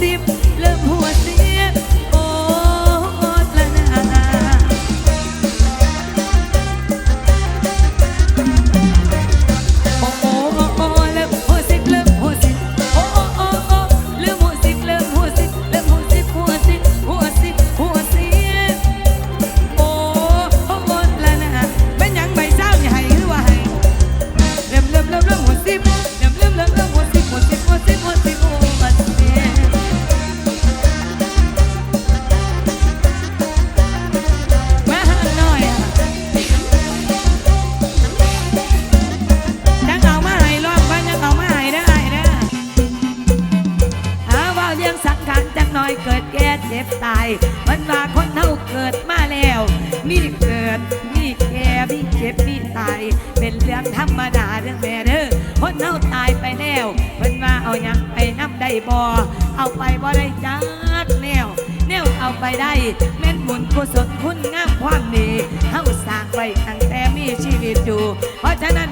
สิบเริ่มหัื่องธรรมดาเรื่องแม่เด้อคนเฮาตายไปแล้วเพิ่นว่าเอายังไปน้ำได้บ่เอาไปบ่ได้จักแนวแนวเอาไปได้ แม่นบุญกุศลคุณงามความดีเฮาสร้างไว้ตั้งแต่มีชีวิตอยู่ เพราะฉะนั้น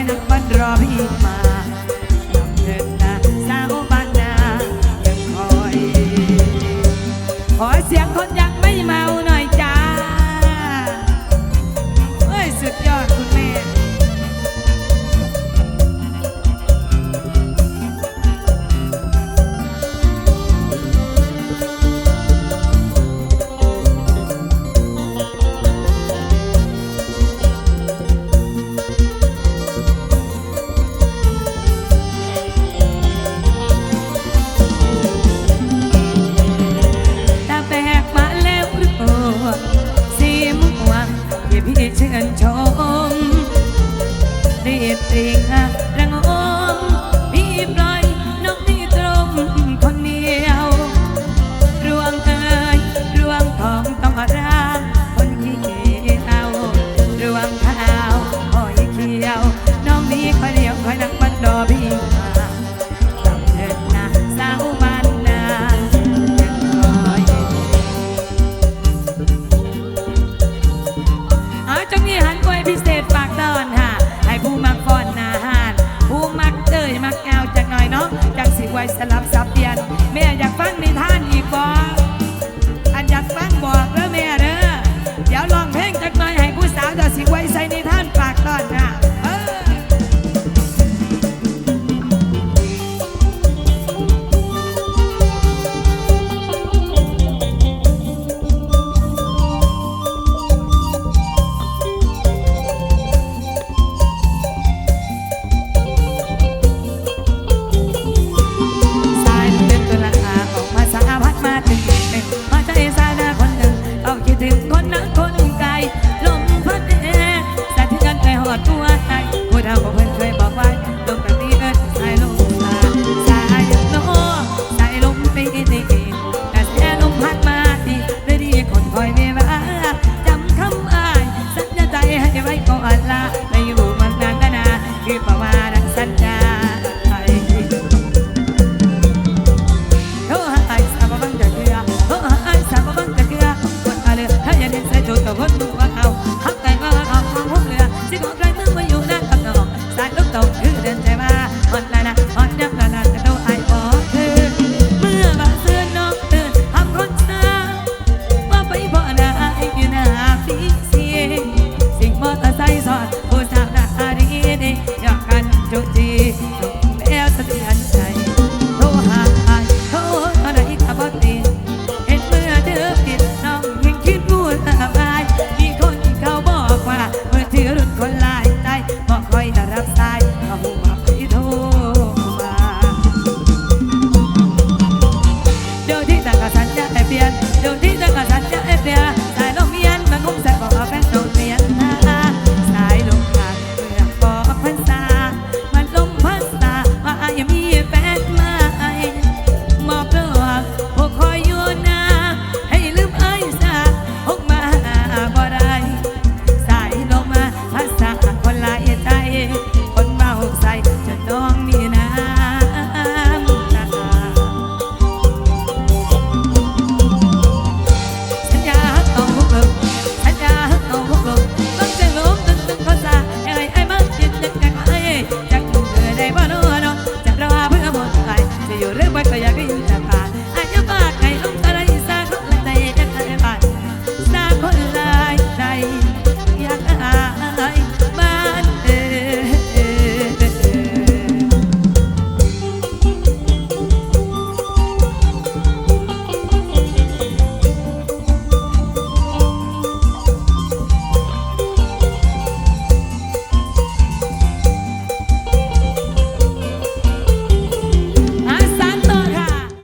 line up